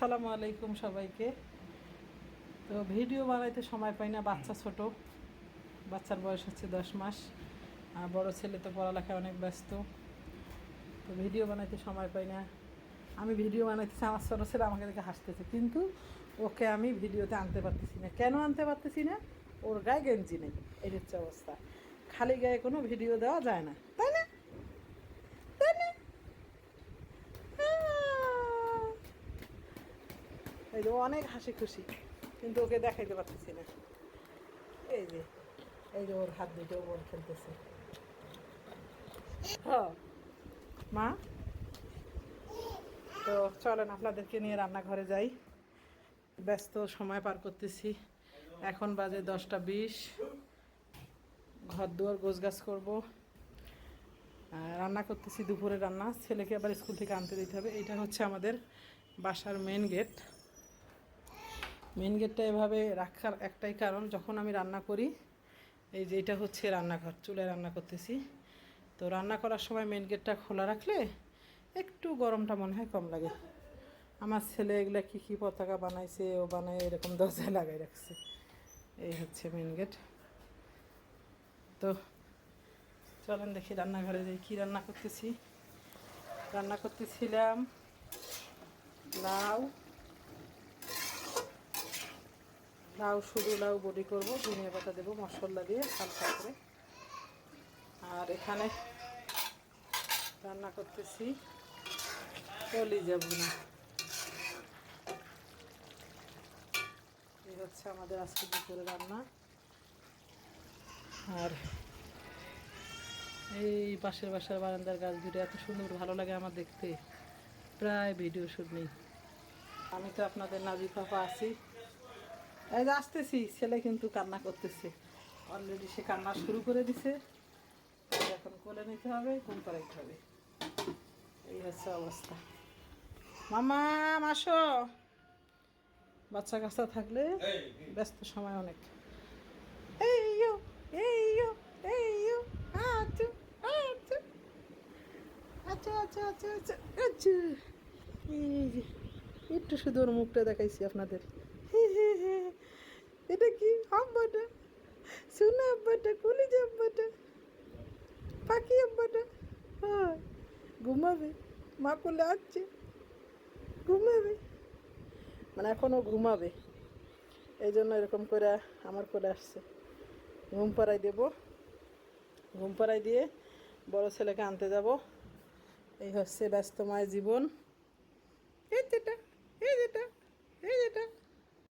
আসসালামু আলাইকুম সবাইকে। তো ভিডিও বানাইতে সময় পাই না, বাচ্চা ছোট। বাচ্চার বয়স হচ্ছে দশ মাস, আর বড়ো ছেলে তো পড়ালেখায় অনেক ব্যস্ত। তো ভিডিও বানাইতে সময় পাই না। আমি ভিডিও বানাইতেছি, আমার ছোটো ছেলে আমাকে দেখে হাসতেছে, কিন্তু ওকে আমি ভিডিওতে আনতে পারতেছি না। কেন আনতে পারতেছি না? ওর গায়ে গেঞ্জি নেই এই হচ্ছে অবস্থা। খালি গায়ে কোনো ভিডিও দেওয়া যায় না, তাই না তাই না আহ! এই যে অনেক হাসি খুশি, কিন্তু ওকে দেখাইতে পারতেছি না। এই যে এই যে ওর হাত দুটো বল খেলতেছে। মা? তো চলেন, আপনাদেরকে নিয়ে রান্নাঘরে যাই। ব্যস্ত সময় পার করতেছি। এখন বাজে দশটা বিশ। ঘর দুয়ার গোছ গাছ করব রান্না করতেছি দুপুরে রান্না। ছেলেকে আবার স্কুল থেকে আনতে দিতে হবে। এটা হচ্ছে আমাদের বাসার মেন গেট মেন গেটটা এভাবে রাখার একটাই কারণ, যখন আমি রান্না করি, এই যে এটা হচ্ছে রান্নাঘর, চুলায় রান্না করতেছি। তো রান্না করার সময় মেন গেটটা খোলা রাখলে একটু গরমটা মনে হয় কম লাগে। আমার ছেলে এগুলা কী কী পতাকা বানাইছে, ও বানায় এরকম দরজায় লাগাই রাখছে। এই হচ্ছে মেন গেট তো চলেন দেখি রান্নাঘরে যাই, কী রান্না করতেছি? রান্না করতেছিলাম লাউ লাউ শুধু লাউ বড়ি করব, ধনিয়া পাতা দেবো, মশলা দিয়ে হালকা করে। আর এখানে রান্না করতেছি কলিজা বুনা এই হচ্ছে আমাদের আজকে দুপুরে রান্না। আর এই পাশের বাসার বারান্দার গাছ দুটো এত সুন্দর, ভালো লাগে আমার দেখতে। প্রায় ভিডিও শুট নেই আমি তো আপনাদের নাজি পাপা আছি। এই যে আসতেছি, ছেলে কিন্তু কান্না করতেছে। অলরেডি সে কান্না শুরু করে দিছে। এখন কোলে নিতে হবে, ঘুম পাড়াইতে হবে। এই হচ্ছে অবস্থা। মামা আসো। বাচ্চা কাচ্চা থাকলে ব্যস্ত সময় অনেক। এই ইয়ো এই ইয়ো এই ইয়ো আচ্ছা আচ্ছা। আচ্ছা আচ্ছা আচ্ছা আচ্ছা আচ্ছা। একটু শুধু ওর মুখটা দেখাইছি আপনাদের। কি? আব্বাটা সোনা আব্বাটা, কলিজ আব্বাটা, পাখি আব্বাটা। হ্যাঁ ঘুমাবে। মা কোলে আসছে। ঘুমাবে। মানে এখনও ঘুমাবে। এই জন্য এরকম করে আমার কোলে আসছে। ঘুম পাড়াই দেবো। ঘুম পাড়াই দিয়ে বড় ছেলেকে আনতে যাব। এই হচ্ছে ব্যস্তময় জীবন। এই এটা।